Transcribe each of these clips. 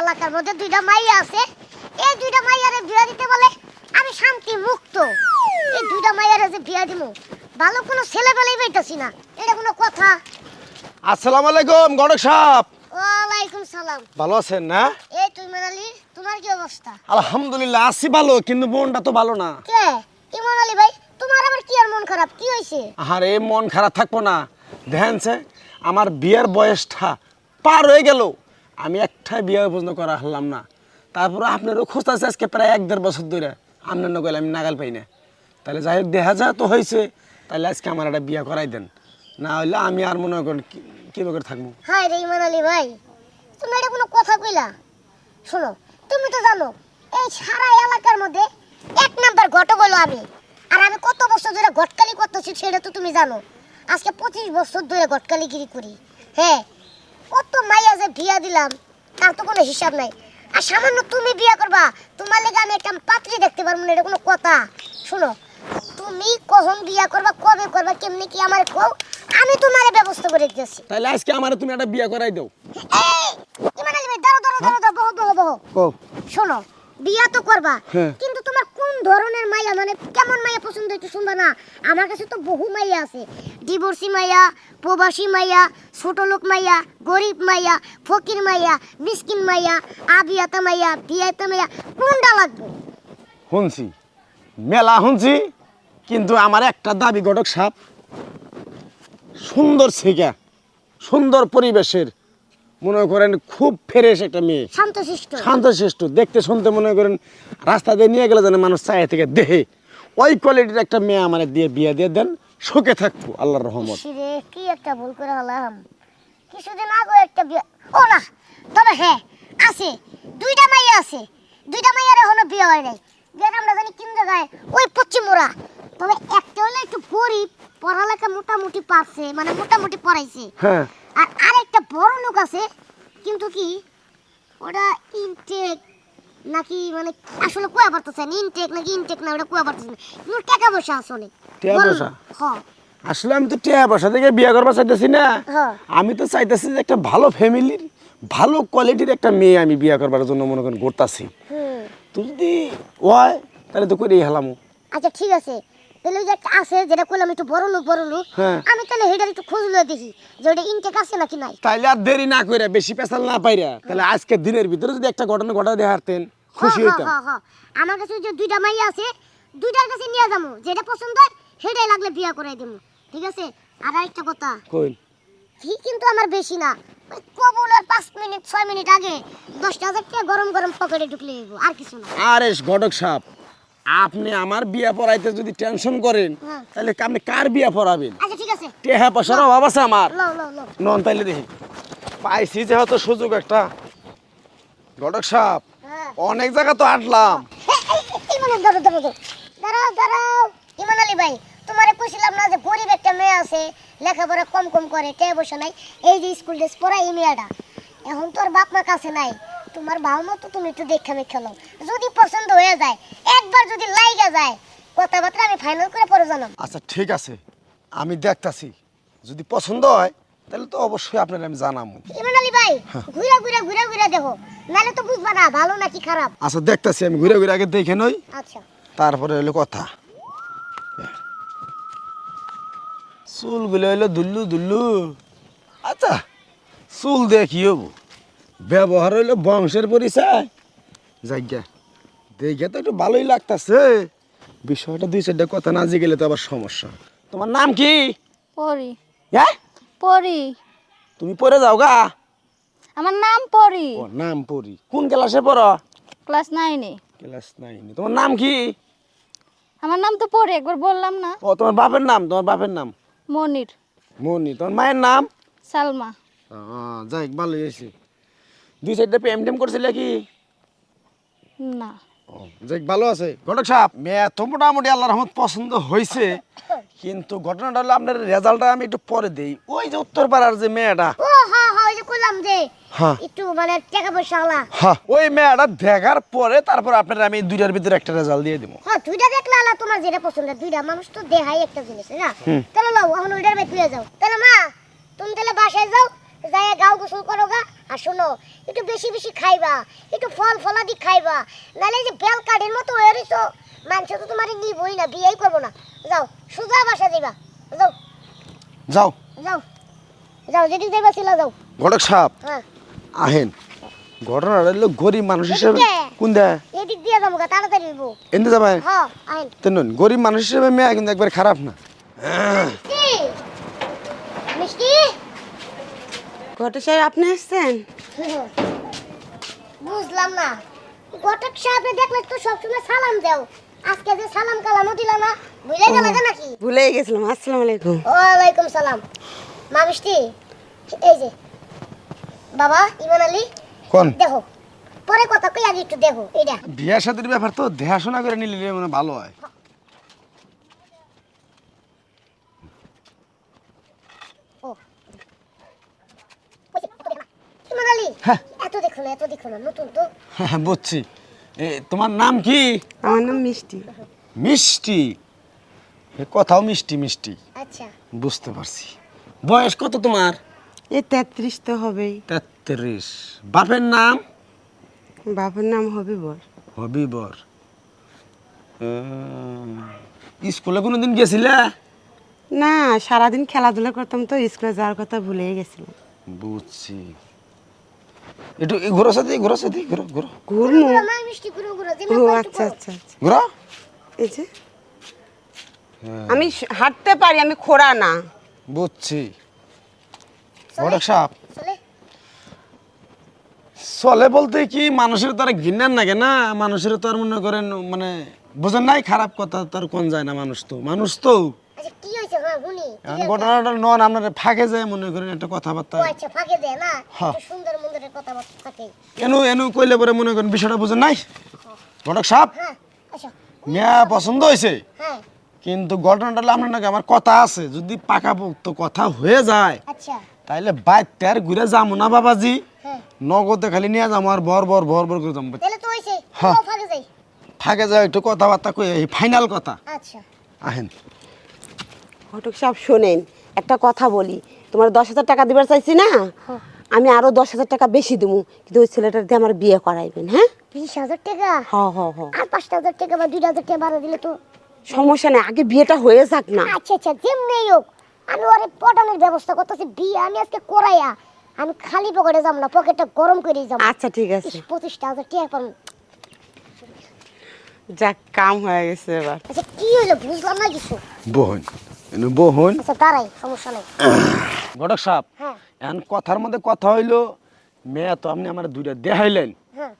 এলাকার মধ্যে দুইটা মাইয়া আছে। এই দুইটা মাইয়ারে বিয়া দিতে বলে আমি শান্তি মুক্ত এই দুইটা মাইয়ারে যে বিয়া দিমু ভালো কোনো ছেলে পেলেই পাইতাছি না। এটা কোনো কথা? আসসালামু আলাইকুম গণক সাহেব। ওয়ালাইকুম সালাম। ভালো আছেন না? এই তুই মানালি তোমার কি অবস্থা? আলহামদুলিল্লাহ আছি ভালো কিন্তু মনটা তো ভালো না। কে? ইমন আলী ভাই? তোমার আবার কি আর মন খারাপ? কি হয়েছে আর মন খারাপ থাকব না। দেখেনছে আমার বিয়ের বয়সটা পার হয়ে গেল। আমি একটাই বিয়ে পর্যন্ত করা হলাম না। তারপরে আপনারও খোঁজ আছে আজকে প্রায় এক দেড় বছর ধরে। আপনার নগলে আমি নাগাল পাই না। তাহলে যাই হোক, দেখা যা তো হয়েছে। তাহলে আজকে আমার একটা বিয়ে করাই দেন। না হলে আমি আর মনে করেন কি- করে থাকব? হ্যাঁ রে ইমান আলী ভাই, তুমি এটা কোনো কথা কইলা? শোনো, তুমি তো জানো, এই সারা এলাকার মধ্যে এক নাম্বার ঘটক হলো আমি। আর আমি কত বছর ধরে ঘটকালি করতেছি সেটা তো তুমি জানো। আজকে পঁচিশ বছর ধরে ঘটকালি ঘটকালিগিরি করি। হ্যাঁ কত মাইয়া যে বিয়া দিলাম তার তো কোনো হিসাব নাই। আর সামান্য তুমি বিয়া করবা তোমার লেগে আমি একটা পাত্রী দেখতে পারব না এটা কোনো কথা। শোনো তুমি কখন বিয়া করবা কবে করবা কেমনি কি আমার কও আমি তোমার ব্যবস্থা করে দিতেছি তাহলে আজকে আমার তুমি একটা বিয়া করাই দাও। এই, আলী ভাই, দাঁড়াও, দাঁড়াও, দাঁড়াও, বহো, বহো, বহো। ও শোনো বিয়া তো করবা। হ্যাঁ। কিন্তু তোমার কোন ধরনের মাইয়া? মানে কেমন মাইয়া পছন্দ একটু শুনবা না। আমার কাছে তো বহু মাইয়া আছে। ডিভোর্সি মাইয়া প্রবাসী মাইয়া ছোট লোক মাইয়া গরিব মাইয়া ফকির মাইয়া মিসকিন মাইয়া আবিয়াতা মাইয়া বিয়াতা মাইয়া কোনটা লাগবে? শুনছি। মেলা শুনছি। কিন্তু আমার একটা দাবি গটক সাপ সুন্দর ছেগা সুন্দর পরিবেশের মনে করেন খুব ফ্রেশ একটা মেয়ে। শান্তশিষ্ট। শান্তশিষ্ট দেখতে শুনতে মনে করেন রাস্তা দিয়ে নিয়ে গেলে যেন মানুষ চায় থেকে দেহে। ওই কোয়ালিটির একটা মেয়ে আমার দিয়ে বিয়ে দিয়ে দেন সুখে থাকব আল্লাহর রহমত। কি একটা ভুল করে হলাম কিছুদিন আগে একটা বিয়ে ও না তবে হ্যাঁ আছে। দুইটা মাইয়া আছে। দুইটা মাইয়ার এখনও বিয়ে হয় নাই। আমরা জানি কোন জায়গায়? ওই পশ্চিম মোড়া। তবে একটা হলো একটু গরিব পড়ালেখা মোটামুটি পারছে মানে মোটামুটি পড়াইছে। হ্যাঁ। আর আরেকটা বড় লোক আছে কিন্তু কি ওটা ইনটেক নাকি মানে আসলে কোয়া পারতেছে না ইনটেক নাকি ইনটেক না ওটা কোয়া পারতেছে না। কিন্তু টাকা পয়সা আছে অনেক। টাকা পয়সা? হ্যাঁ আসলে আমি তো টিয়া পয়সা থেকে বিয়ে করবার চাইতেছি না। আমি তো চাইতেছি যে একটা ভালো ফ্যামিলির ভালো কোয়ালিটির একটা মেয়ে আমি বিয়ে করবার জন্য মনে করেন করতেছি হুম। তো যদি হয় তাহলে তো করেই হেলাম। আচ্ছা ঠিক আছে। তাহলে ওই যে একটা আছে যেটা করলাম একটু বড় লোক বড় লোক হ্যাঁ। আমি তাহলে হেটার একটু খোঁজ লয়ে দেখি যে ওটা ইনটেক আছে নাকি নাই। তাইলে আর দেরি না করে বেশি পেশাল না পাইরা তাহলে আজকে দিনের ভিতরে যদি একটা ঘটনা ঘটা দিয়ে হারতেন খুশি হইতাম। আমার কাছে যে দুইটা মাইয়া আছে দুইটার কাছে নিয়ে যাব যেটা পছন্দ হয় সেটাই লাগলে বিয়া করাই দেবো। ঠিক আছে? আর একটা কথা কই ফি কিন্তু আমার বেশি না। কবুলের পাঁচ মিনিট ছয় মিনিট আগে দশটা হাজার টাকা গরম গরম পকেটে ঢুকলে আর কিছু না। আরে ঘটক সাপ আপনি আমার বিয়া পড়াইতে যদি টেনশন করেন হ্যাঁ। তাহলে আপনি কার বিয়া পড়াবেন? টেহা পয়সার অভাব আছে আমার। নন তাইলে দেখি। পাইছি যেহেতু সুযোগ একটা। ঘটক সাপ হ্যাঁ। অনেক জায়গা তো আটলাম ভাই তোমারে কইছিলাম না যে গরিব একটা মেয়ে আছে লেখাপড়া কম কম করে বসে নাই। এই যে স্কুল ড্রেস পরা এই মেয়েটা। এখন তোর বাপ মা কাছে নাই। তোমার ভালো মতো তুমি একটু দেখা মেখে যদি পছন্দ হয়ে যায় একবার যদি লাইগা যায় কথাবার্তা আমি ফাইনাল করে পরে জানাম আচ্ছা ঠিক আছে। আমি দেখতাছি। যদি পছন্দ হয় তাহলে তো অবশ্যই আপনার আমি জানাব ইমান আলী ভাই ঘুরে ঘুরে ঘুরে ঘুরে দেখো। নাহলে তো বুঝবা না ভালো নাকি খারাপ। আচ্ছা দেখতাছি আমি ঘুরে ঘুরে আগে দেখে নই। আচ্ছা। তারপরে হলো কথা। চুলগুলো হইল দুল্লু দুল্লু। আচ্ছা চুল হব। ব্যবহার হইল বংশের পরিচয়। যাইগা। দেখে তো একটু ভালোই লাগতাছে। বিষয়টা দুই চারটা কথা না গেলে তো আবার সমস্যা। তোমার নাম কি? পরি। হ্যাঁ? পরি। তুমি পড়ে যাও গা। আমার নাম পরি। ও নাম পড়ি কোন ক্লাসে পড়ো? ক্লাস নাইনে। Class nine. তোমার নাম কি? আমার নাম তো পরি একবার বললাম না। ও তোমার বাপের নাম? তোমার বাপের নাম? মনির। মনি তোমার মায়ের নাম? সালমা। যাই ভালোই হয়েছে। দুই সাইডটা প্রেম টেম করছিলে কি? না। ও, যাই ভালো আছে? ঘটক সাহেব মেয়ে তো মোটামুটি আল্লাহ রহমত পছন্দ হয়েছে কিন্তু ঘটনাটা হলো আপনার রেজাল্টটা আমি একটু পরে দেই। ওই যে উত্তর পাড়ার যে মেয়েটা। ও হ্যাঁ হ্যাঁ ওই যে হ্যাঁ। একটু মানে টাকা পয়সা হ্যাঁ ওই মেয়েটা দেখার পরে তারপর আপনার আমি দুইটার ভিতরে একটা রেজাল্ট দিয়ে দিব। হ্যাঁ দুইটা দেখলে আলা তোমার যেটা পছন্দ দুইটা মানুষ তো দেহাই একটা জিনিস না? তাহলে লাও এখন ওইটার যাও। তাহলে মা তুমি তাহলে বাসায় যাও যাই গাও গোসল করো গা আর শোনো একটু বেশি বেশি খাইবা একটু ফল ফলাদি খাইবা নাহলে যে বেল কাঠের মতো হয়ে রইছো মানুষ তো তোমার নিবই না বিয়েই করব না। যাও সোজা বাসা দিবা যাও। যাও। যাও। যাও যেদিক যাইবা ছিল যাও। ঘটক সাহেব হ্যাঁ। আহেন ঘটনাটা হলো গরিব মানুষ হিসেবে কোন দেয়? এদিক দিয়ে যাব তাড়াতাড়ি হইবো। এনতে যাবে হ্যাঁ আইন তেন গরিব মানুষ হিসেবে মেয়ে কিন্তু একবার খারাপ না মিষ্টি মিষ্টি ঘটে সাহেব আপনি এসছেন বুঝলাম না। ঘটক সাহেবে দেখলে তো সবসময় সালাম দাও। আজকে যে সালাম কালামও দিলা না ভুলে গেল নাকি? ভুলেই গেছিলাম। আসসালামু আলাইকুম। ওয়ালাইকুম সালাম। মা মিষ্টি এই যে বাবা ইমান আলী কোন? দেখো পরে কথা কই আগে একটু দেখো এইটা বিয়া সাথে ব্যাপার তো দেখাশোনা করে নিলে মানে ভালো হয় ও ওই যে, অত দেখো না। ইমান আলী হ্যাঁ। এত দেখো না এত দেখো না নতুন তো। হ্যাঁ বুঝছি। এ, তোমার নাম কি? আমার নাম মিষ্টি। মিষ্টি? এ, কথাও মিষ্টি মিষ্টি। আচ্ছা। বুঝতে পারছি। বয়স কত তোমার? এই তেত্রিশ তো হবেই। তেত্রিশ। বাপের নাম? বাবার নাম হবিবর। হবিবর। উম, স্কুলে কোনোদিন গেছিলে? না সারাদিন খেলাধুলা করতাম তো স্কুলে যাওয়ার কথা ভুলেই গেছিলাম। বুঝছি। একটু ঘোরো সাথে ঘোরো সাথে ঘোরো ঘোরো। ঘুরমু ও আচ্ছা আচ্ছা আচ্ছা। ঘোরো? এই যে। আমি হাঁটতে পারি আমি খোড়া না। বুঝছি। ঘটক সাপ। চলে। চলে বলতে কি মানুষের তো আর ঘৃণার নাগে না? মানুষের তো আর মনে করেন মানে বোঝেন নাই খারাপ কথা তার কোন যায় না মানুষ তো। মানুষ তো। আচ্ছা কি হ্যাঁ শুনি ঘটনাটা নন আপনার ফাঁকে যায় মনে করেন একটা কথাবার্তা। আচ্ছা ফাঁকে দেয় না? হ্যাঁ। সুন্দর মন্দিরের কথা থাকে। এনু এনু কইলে পরে মনে করেন বিষয়টা বুঝেন নাই? ঘটক হ্যাঁ আচ্ছা। মেয়া পছন্দ হ্যাঁ। কিন্তু ঘটনাটা আপনার নাকি আমার কথা আছে। যদি পাকা পাকাপোক্ত কথা হয়ে যায় তাইলে বাইতে আর ঘুরে যাব না বাবাজি? নগদে খালি নিয়ে যাব আর ভর ভর ভর ভর করে যাব তাহলে ফাঁকে যায়। একটু কথাবার্তা কই ফাইনাল কথা। আচ্ছা। আহেন। ঘটক সাহেব শোনেন একটা কথা বলি। তোমার দশ হাজার টাকা দিবার চাইছি না? আমি আরও দশ হাজার টাকা বেশি দেবো কিন্তু ওই ছেলেটার দিয়ে আমার বিয়ে করাইবেন হ্যাঁ? বিশ হাজার টাকা? হ হ হ। আর পাঁচটা হাজার টাকা বা দুই হাজার টাকা বাড়া দিলে তো সমস্যা নেই আগে বিয়েটা হয়ে যাক না। আচ্ছা আচ্ছা যেমনি হোক আমি ওরে পটানোর ব্যবস্থা করতেছি বিয়ে আমি আজকে করাইয়া আমি খালি পকেটে যাব না পকেটটা গরম করে যাব আচ্ছা ঠিক আছে। পঁচিশটা হাজার টাকা পাবো। যাক কাম হয়ে গেছে এবার। আচ্ছা কি হইল বুঝলাম না কিছু। এনু বহন। আচ্ছা দাঁড়াই সমস্যা নেই। ঘটক সাপ হ্যাঁ। এখন কথার মধ্যে কথা হইল মেয়ে তো আপনি আমার দুইটা দেখাইলেন। হ্যাঁ।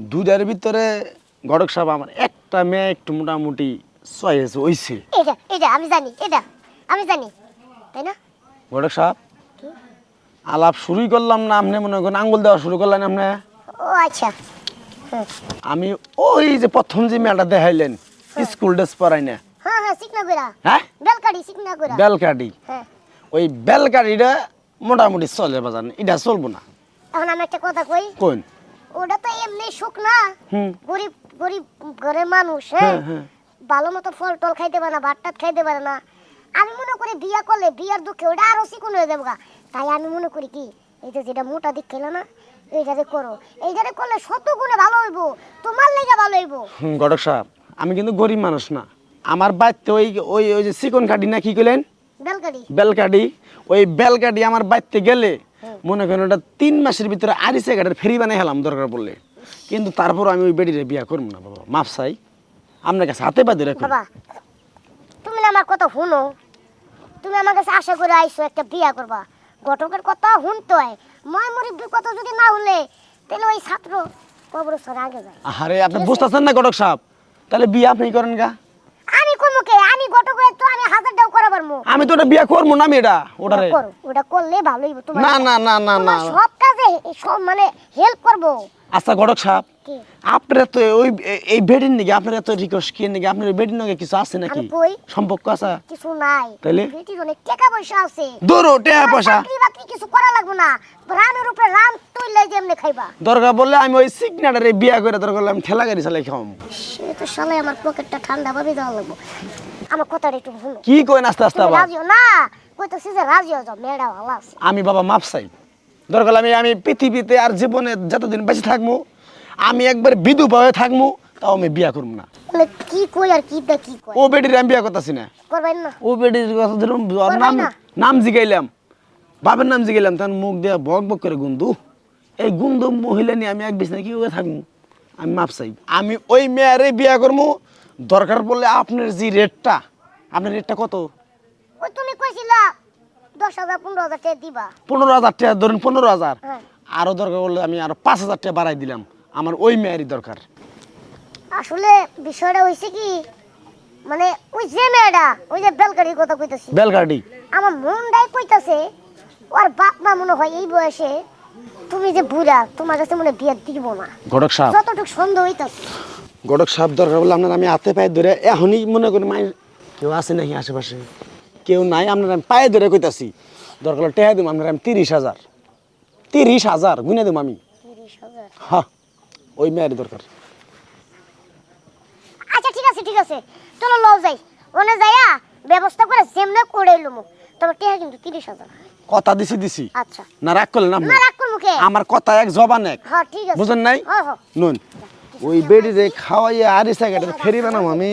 দুইটার ভিতরে ঘটক সাপ আমার একটা মেয়ে একটু মোটামুটি চয়েস হইছে। এটা এটা আমি জানি এটা আমি জানি তাই না? ঘটক সাপ আলাপ শুরুই করলাম না আপনি মনে করেন আঙ্গুল দেওয়া শুরু করলেন আপনি? ও আচ্ছা। হ্যাঁ। আমি ওই যে প্রথম যে মেয়েটা দেখাইলেন স্কুল ড্রেস পরাই না হ্যাঁ? বেলকাড়ি হ্যাঁ। ওই বেলকাটিটা মোটামুটি চলে বাজার এটা চলবো না। এখন আমি একটা কথা কই? কোন? ওটা তো এমনি সুখ না। গরিব গরিব ঘরের মানুষ হ্যাঁ। ভালো মতো ফল টল খাইতে পারে না ভাত টাত খাইতে পারে না। আমি মনে করি বিয়া করলে বিয়ার দুঃখে ওটা আরও চিকুন হয়ে যাব তাই আমি মনে করি কি এই যে যেটা মোটা দিক খেলো না এইটাতে করো। এইটাতে করলে শত গুণে ভালো হইব তোমার লেগে ভালো হইব। ঘটক সাহেব আমি কিন্তু গরিব মানুষ না। আমার বাড়িতে ওই ওই ওই যে চিকন কাটি না কি করলেন বেলকাটি ওই বেলকাটি আমার বাড়িতে গেলে মনে করেন ওটা তিন মাসের ভিতরে আরিসে ঘাটের ফেরি বানাই হেলাম দরকার পড়লে। কিন্তু তারপর আমি ওই বেডিরে বিয়া করব না বাবা। মাপ চাই। আপনার কাছে হাতে রাখুন। বাবা তুমি না আমার কথা শুনো। তুমি আমার কাছে আশা করে আইসো একটা বিয়া করবা। ঘটকের কথা শুনতে হয়। ময় মুরব্বীর কথা যদি না হলে তাহলে ওই ছাত্র কবরস্থানে আগে যায়। আরে আপনি বুঝতেছেন না ঘটক সাহেব? তাহলে বিয়ে আপনি করেন গা আমি করব কে আমি ঘটকের তো আমি আমি তো ওটা বিয়া করব না ওটারে। করো ওটা করলে ভালোই হইবো তোমার। না না না না না সব কাজে সব মানে হেল্প করব। আচ্ছা ঘটক সাহেব আপনার তো ওই এই বেডির নাকি আপনার রিকোয়েস্ট কি নাকি আপনার বেডির নাকি কিছু আছে নাকি? সম্পর্ক আছে? কিছু নাই? বেটির অনেক টাকা পয়সা আছে। দৌড়ো টাকা পয়সা। চাকরি বাকরি কিছু করা লাগবে না। রামের উপরে রাম তুইলে যেমনি খাইবা। দরকার বললে আমি ওই সিগনাটারে বিয়া করে দরকার আমি ঠেলা গাড়ি চালাই খাওয়াম। সে তো সালে আমার পকেটটা ঠান্ডা ভাবে দেওয়া লাগবো। আমার কথাটা একটু শুনো। কি কইন আস্তে আস্তে আবার? রাজিও না? কইতেছি যে রাজি হয়ে যাও মেয়েটা ভালো আছে আমি বাবা মাপ চাই। দরকার আমি আমি পৃথিবীতে আর জীবনে যতদিন বেঁচে থাকব আমি একবার বিধবা হয়ে থাকব তাও আমি বিয়া করব না। বলে কি কই আর কি দা কি কয় ও বেডির আমি বিয়া করতেছি না। করবেন না। ও বেডির কথা ধরুন নাম নাম জিগাইলাম। বাবার নাম জিগাইলাম তখন মুখ দিয়ে বক বক করে গুন্দু। এই গুন্দু মহিলা নিয়ে আমি এক বিছনা কি করে থাকব আমি মাপ চাই। আমি ওই মেয়ারে বিয়া করব দরকার পড়লে আপনার যে রেটটা আপনার রেটটা কত? ওই তুমি কইছিলা দশ হাজার পনেরো হাজার টাকা দিবা। পনেরো হাজার টাকা ধরুন পনেরো হাজার। হ্যাঁ। আরও দরকার পড়লে আমি আরও পাঁচ হাজার টাকা বাড়াই দিলাম। আমার ওই মেয়ারই দরকার। আসলে বিষয়টা হয়েছে কি মানে ওই যে মেয়েটা ওই যে বেলগাড়ির কথা কইতাছি। বেলগাড়ি? আমার মনটাই কইতাছে ওর বাপ মা মনে হয় এই বয়সে তুমি যে বুড়া তোমার কাছে মনে বিয়ে দিব না। ঘটক সাহেব। যতটুকু সন্দেহ হইতাছে। গড়ক সাপ দরকার বলে আপনার আমি হাতে পায়ে ধরে এখনই মনে করি মাই কেউ আছে নাকি আশেপাশে? কেউ নাই আপনার আমি পায়ে ধরে কইতাছি। দরকার হলে টেহা দিব আপনার আমি তিরিশ হাজার। তিরিশ হাজার গুনে দেবো আমি। হ্যাঁ ওই মেয়ের দরকার। আচ্ছা ঠিক আছে ঠিক আছে। চলো লও যাই। ওনে যাইয়া ব্যবস্থা করে এলুমু তবে টেহা কিন্তু তিরিশ হাজার। কথা দিছি দিছি। আচ্ছা। না রাগ করলেন আপনি? না রাগ কে? আমার কথা এক জবান এক। হ্যাঁ ঠিক আছে। বুঝেন নাই? হ্যাঁ হ্যাঁ নুন। ওই বেডি রে খাওয়াইয়া আরিসা গাড়ি ফেরি বানাম আমি।